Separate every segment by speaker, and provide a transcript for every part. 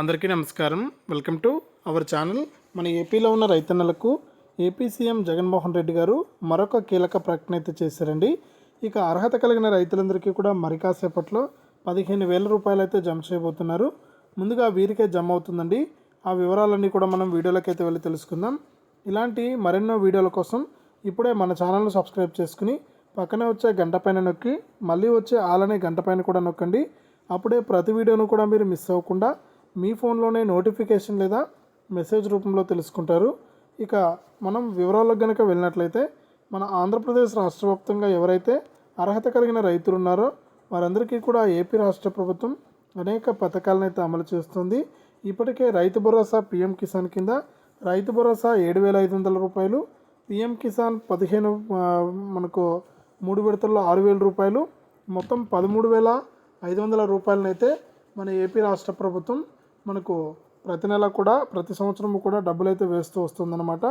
Speaker 1: అందరికీ నమస్కారం. Welcome to our channel. మన ఏపీలో ఉన్న రైతన్నలకు ఏపీ సీఎం జగన్మోహన్ రెడ్డి గారు మరొక కీలక ప్రకటన అయితే చేశారండి. ఇక అర్హత కలిగిన రైతులందరికీ కూడా మరి కాసేపట్లో పదిహేను వేల రూపాయలు అయితే జమ చేయబోతున్నారు. ముందుగా వీరికే జమ అవుతుందండి. ఆ వివరాలన్నీ కూడా మనం వీడియోలోకి అయితే వెళ్ళి తెలుసుకుందాం. ఇలాంటి మరెన్నో వీడియోల కోసం ఇప్పుడే మన ఛానల్ను సబ్స్క్రైబ్ చేసుకుని పక్కనే వచ్చే గంట పైన నొక్కి మళ్ళీ వచ్చే ఆలనే గంట పైన కూడా నొక్కండి. అప్పుడే ప్రతి వీడియోను కూడా మీరు మిస్ అవ్వకుండా మీ ఫోన్లోనే నోటిఫికేషన్ లేదా మెసేజ్ రూపంలో తెలుసుకుంటారు. ఇక మనం వివరాలకు గనక వెళ్ళినట్లయితే మన ఆంధ్రప్రదేశ్ రాష్ట్ర వ్యాప్తంగా ఎవరైతే అర్హత కలిగిన రైతులు ఉన్నారో వారందరికీ కూడా ఏపీ రాష్ట్ర ప్రభుత్వం అనేక పథకాలను అయితే అమలు చేస్తుంది. ఇప్పటికే రైతు భరోసా పీఎం కిసాన్ కింద రైతు భరోసా ఏడు వేల ఐదు వందల రూపాయలు పీఎం కిసాన్ పదిహేను మనకు మూడు విడతల్లో ఆరు వేల రూపాయలు మొత్తం పదమూడు వేల ఐదు వందల రూపాయలనైతే మన ఏపీ రాష్ట్ర ప్రభుత్వం మనకు ప్రతి నెల కూడా ప్రతి సంవత్సరం కూడా డబ్బులు అయితే వేస్తూ వస్తుందన్నమాట.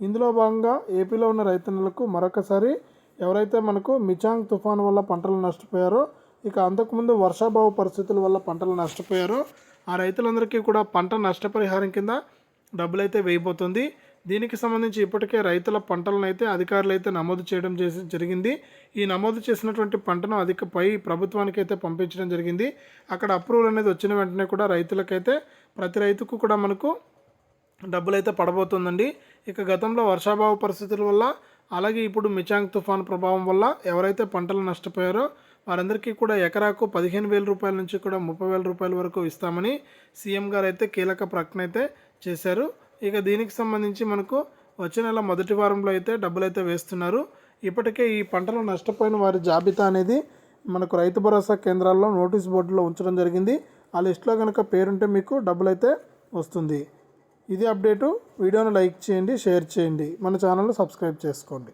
Speaker 1: ఇందులో భాగంగా ఏపీలో ఉన్న రైతన్నలకు మరొకసారి ఎవరైతే మనకు మిచాంగ్ తుఫాన్ వల్ల పంటలు నష్టపోయారో ఇక అంతకుముందు వర్షాభావ పరిస్థితుల వల్ల పంటలు నష్టపోయారో ఆ రైతులందరికీ కూడా పంట నష్టపరిహారం కింద డబ్బులైతే వేయబోతుంది. దీనికి సంబంధించి ఇప్పటికే రైతుల పంటలను అయితే అధికారులు అయితే నమోదు చేయడం చేసి జరిగింది. ఈ నమోదు చేసినటువంటి పంటను అధిక పై ప్రభుత్వానికి అయితే పంపించడం జరిగింది. అక్కడ అప్రూవల్ అనేది వచ్చిన వెంటనే కూడా రైతులకైతే ప్రతి రైతుకు కూడా మనకు డబ్బులు అయితే పడబోతుందండి. ఇక గతంలో వర్షాభావ పరిస్థితుల వల్ల అలాగే ఇప్పుడు మిచాంగ్ తుఫాన్ ప్రభావం వల్ల ఎవరైతే పంటలు నష్టపోయారో వారందరికీ కూడా ఎకరాకు పదిహేను వేల రూపాయల నుంచి కూడా ముప్పై వేల రూపాయల వరకు ఇస్తామని సీఎం గారు అయితే కీలక ప్రకటన అయితే చేశారు. ఇక దీనికి సంబంధించి మనకు వచ్చే నెల మొదటి వారంలో అయితే డబ్బులు అయితే వేస్తున్నారు. ఇప్పటికే ఈ పంటలు నష్టపోయిన వారి జాబితా అనేది మనకు రైతు భరోసా కేంద్రాల్లో నోటీస్ బోర్డులో ఉంచడం జరిగింది. ఆ లిస్టులో కనుక పేరుంటే మీకు డబ్బులు అయితే వస్తుంది. ఇది అప్డేటు. వీడియోను లైక్ చేయండి షేర్ చేయండి. మన ఛానల్ను సబ్స్క్రైబ్ చేసుకోండి.